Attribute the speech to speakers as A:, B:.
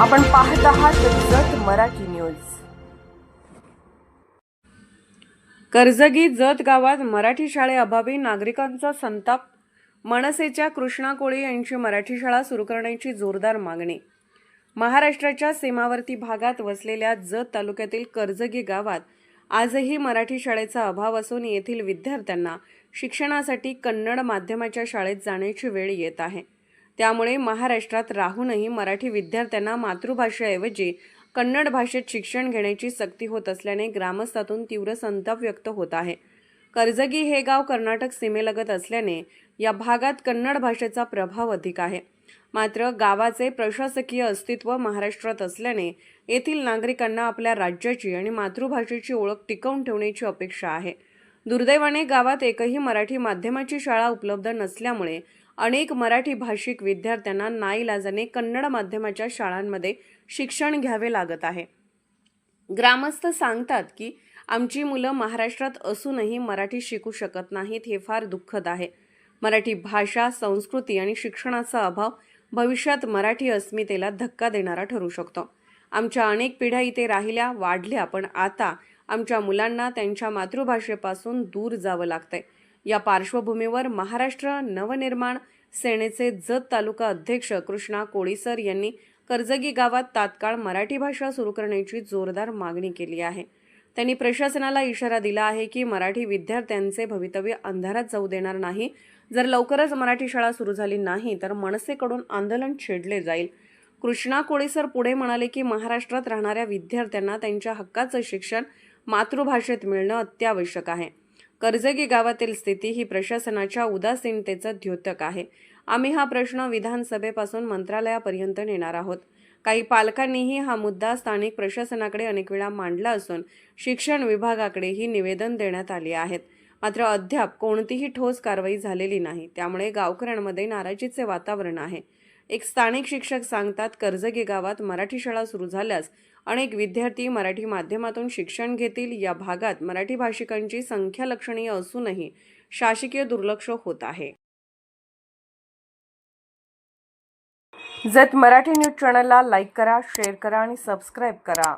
A: आपण पाहत आहात जत मराठी न्यूज. कर्जगी जत गावात मराठी शाळेअभावी नागरिकांचा संताप. मनसेच्या कृष्णा कोळी यांची मराठी शाळा सुरू करण्याची जोरदार मागणी. महाराष्ट्राच्या सीमावर्ती भागात वसलेल्या जत तालुक्यातील कर्जगी गावात आजही मराठी शाळेचा अभाव असून येथील विद्यार्थ्यांना शिक्षणासाठी कन्नड माध्यमाच्या शाळेत जाण्याची वेळ येत आहे. त्यामुळे महाराष्ट्रात राहूनही मराठी विद्यार्थ्यांना मातृभाषेऐवजी कन्नड भाषेत शिक्षण घेण्याची सक्ती होत असल्याने ग्रामस्थातून तीव्र संताप व्यक्त होत आहे. कर्जगी हे गाव कर्नाटक सीमेलगत असल्याने या भागात कन्नड भाषेचा प्रभाव अधिक आहे. मात्र गावाचे प्रशासकीय अस्तित्व महाराष्ट्रात असल्याने येथील नागरिकांना आपल्या राज्याची आणि मातृभाषेची ओळख टिकवून ठेवण्याची अपेक्षा आहे. दुर्दैवाने गावात एकही मराठी माध्यमाची शाळा उपलब्ध नसल्यामुळे अनेक मराठी भाषिक विद्यार्थ्यांना नाईलाजाने कन्नड माध्यमाच्या शाळांमध्ये शिक्षण घ्यावे लागत आहे. ग्रामस्थ सांगतात की आमची मुलं महाराष्ट्रात असूनही मराठी शिकू शकत नाहीत हे फार दुःखद आहे. मराठी भाषा संस्कृती आणि शिक्षणाचा अभाव भविष्यात मराठी अस्मितेला धक्का देणारा ठरू शकतो. आमच्या अनेक पिढ्या इथे राहिल्या वाढल्या पण आता आमच्या मुलांना त्यांच्या मातृभाषेपासून दूर जावं लागतंय. या पार्श्वभूमीवर महाराष्ट्र नवनिर्माण सेनेचे जत तालुका अध्यक्ष कृष्णा कोळीसर यांनी कर्जगी गावात तात्काळ मराठी भाषा सुरू करण्याची जोरदार मागणी केली आहे. त्यांनी प्रशासनाला इशारा दिला आहे की मराठी विद्यार्थ्यांचे भवितव्य अंधारात जाऊ देणार नाही. जर लवकरच मराठी शाळा सुरू झाली नाही तर मनसेकडून आंदोलन छेडले जाईल. कृष्णा कोळीसर पुढे म्हणाले की महाराष्ट्रात राहणाऱ्या विद्यार्थ्यांना त्यांच्या हक्काचं शिक्षण मातृभाषेत मिळणं अत्यावश्यक आहे. कर्जगी गावातील स्थिती ही प्रशासनाच्या उदासीनतेचं द्योतक आहे. आम्ही हा प्रश्न विधानसभेपासून मंत्रालयापर्यंत नेणार आहोत. काही पालकांनीही हा मुद्दा स्थानिक प्रशासनाकडे अनेक वेळा मांडला असून शिक्षण विभागाकडेही निवेदन देण्यात आले आहेत. मात्र अद्याप कोणतीही ठोस कारवाई झालेली नाही. त्यामुळे गावकऱ्यांमध्ये नाराजीचे वातावरण आहे. एक स्थानिक शिक्षक सांगतात कर्जगी गावात मराठी शाळा सुरू झाल्यास अनेक विद्यार्थी मराठी माध्यमातून शिक्षण घेतील. या भागात मराठी भाषिकांची संख्या लक्षणीय असूनही शासकीय दुर्लक्ष होत आहे. जत मराठी न्यूज चॅनलला लाईक करा शेअर करा आणि सबस्क्राईब करा.